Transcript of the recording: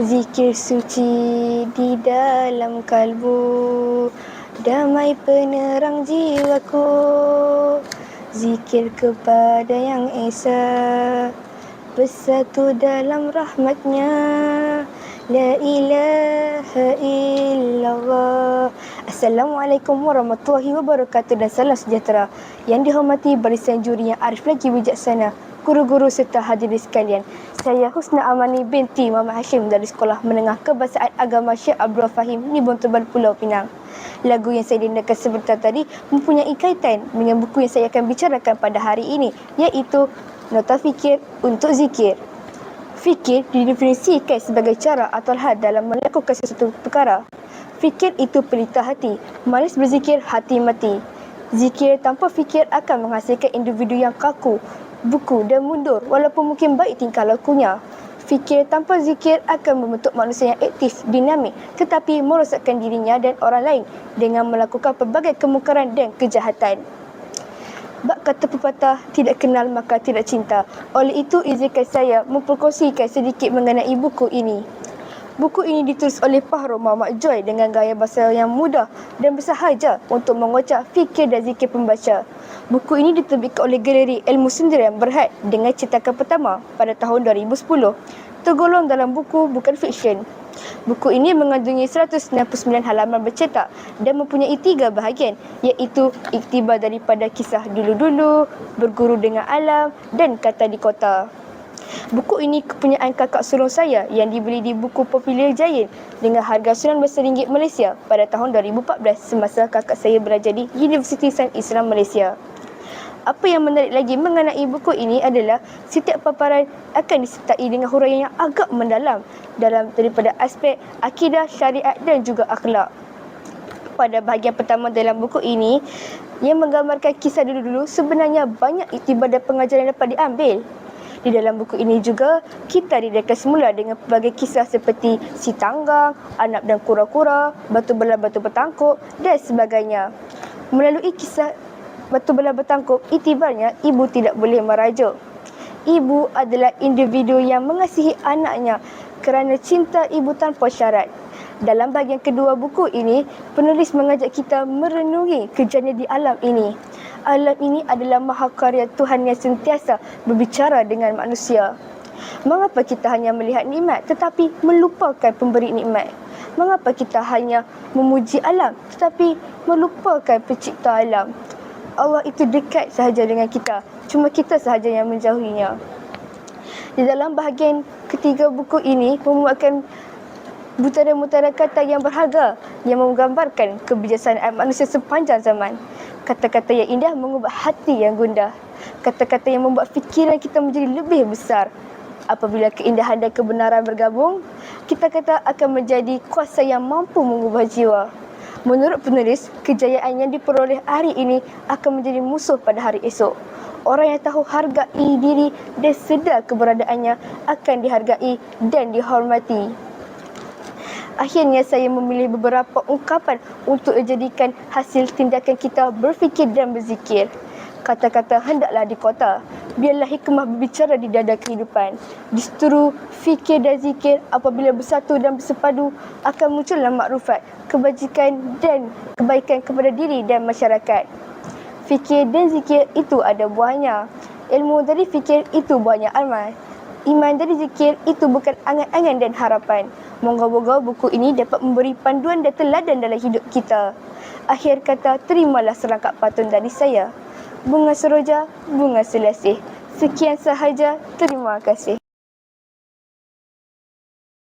Zikir suci di dalam kalbu. Damai penerang jiwaku. Zikir kepada yang Esa. Bersatu dalam rahmatnya. La ilaha illallah. Assalamualaikum warahmatullahi wabarakatuh dan salam sejahtera. Yang dihormati barisan juri yang arif lagi bijaksana Guru-guru serta hadirin sekalian Saya Husna Amani binti Muhammad Hashim dari Sekolah Menengah Kebahasaan Agama Syekh Abdul Fahim Nibon Tebal Pulau Pinang Lagu yang saya dindakan sebentar tadi mempunyai kaitan dengan buku yang saya akan bicarakan pada hari ini iaitu Nota Fikir untuk Zikir Fikir didefinisikan sebagai cara atau hal dalam melakukan sesuatu perkara. Fikir itu pelita hati. Manis berzikir, hati mati. Zikir tanpa fikir akan menghasilkan individu yang kaku, buku dan mundur walaupun mungkin baik tingkah lakunya. Fikir tanpa zikir akan membentuk manusia yang aktif, dinamik tetapi merosakkan dirinya dan orang lain dengan melakukan pelbagai kemungkaran dan kejahatan. Bak kata pepatah, tidak kenal maka tidak cinta. Oleh itu, izinkan saya memperkongsikan sedikit mengenai buku ini. Buku ini ditulis oleh Fahru Muhammad Joy dengan gaya bahasa yang mudah dan bersahaja untuk mengocak fikir dan zikir pembaca. Buku ini diterbitkan oleh Galeri Ilmu Sendirian Berhad dengan cetakan pertama pada tahun 2010. Tergolong dalam buku bukan fiksyen. Buku ini mengandungi 199 halaman bercetak dan mempunyai tiga bahagian iaitu iktibar daripada kisah dulu-dulu, berguru dengan alam dan kata di kota. Buku ini kepunyaan kakak sulung saya yang dibeli di buku Popular Giant dengan harga RM19 Malaysia pada tahun 2014 semasa kakak saya belajar di Universiti Sains Islam Malaysia. Apa yang menarik lagi mengenai buku ini adalah setiap paparan akan disertai dengan huraian yang agak mendalam dalam daripada aspek akidah, syariat dan juga akhlak. Pada bahagian pertama dalam buku ini yang menggambarkan kisah dulu-dulu sebenarnya banyak iktibar dan pengajaran dapat diambil. Di dalam buku ini juga kita didekatkan semula dengan pelbagai kisah seperti si tanggang, anak dan kura-kura, batu belah batu bertangkup dan sebagainya. Melalui kisah batu belah bertangkup, itibarnya ibu tidak boleh merajuk. Ibu adalah individu yang mengasihi anaknya kerana cinta ibu tanpa syarat. Dalam bahagian kedua buku ini, penulis mengajak kita merenungi kejadian di alam ini. Alam ini adalah mahakarya Tuhan yang sentiasa berbicara dengan manusia. Mengapa kita hanya melihat nikmat tetapi melupakan pemberi nikmat? Mengapa kita hanya memuji alam tetapi melupakan pencipta alam? Allah itu dekat sahaja dengan kita. Cuma kita sahaja yang menjauhinya. Di dalam bahagian ketiga buku ini memuatkan butiran-butiran kata yang berharga yang menggambarkan kebijaksanaan manusia sepanjang zaman. Kata-kata yang indah mengubah hati yang gundah. Kata-kata yang membuat fikiran kita menjadi lebih besar. Apabila keindahan dan kebenaran bergabung, kita kata akan menjadi kuasa yang mampu mengubah jiwa. Menurut penulis, kejayaan yang diperoleh hari ini akan menjadi musuh pada hari esok. Orang yang tahu hargai diri dan sedar keberadaannya akan dihargai dan dihormati. Akhirnya saya memilih beberapa ungkapan untuk dijadikan hasil tindakan kita berfikir dan berzikir. Kata-kata hendaklah di kota. Biarlah hikmah berbicara di dada kehidupan. Justru fikir dan zikir apabila bersatu dan bersepadu akan muncullah makrufat, kebajikan dan kebaikan kepada diri dan masyarakat. Fikir dan zikir itu ada buahnya. Ilmu dari fikir itu buahnya amal. Iman dari zikir itu bukan angan-angan dan harapan. Moga-moga buku ini dapat memberi panduan dan teladan dalam hidup kita. Akhir kata, terimalah serangkap patun dari saya. Bunga seroja, bunga selasih. Sekian sahaja, terima kasih.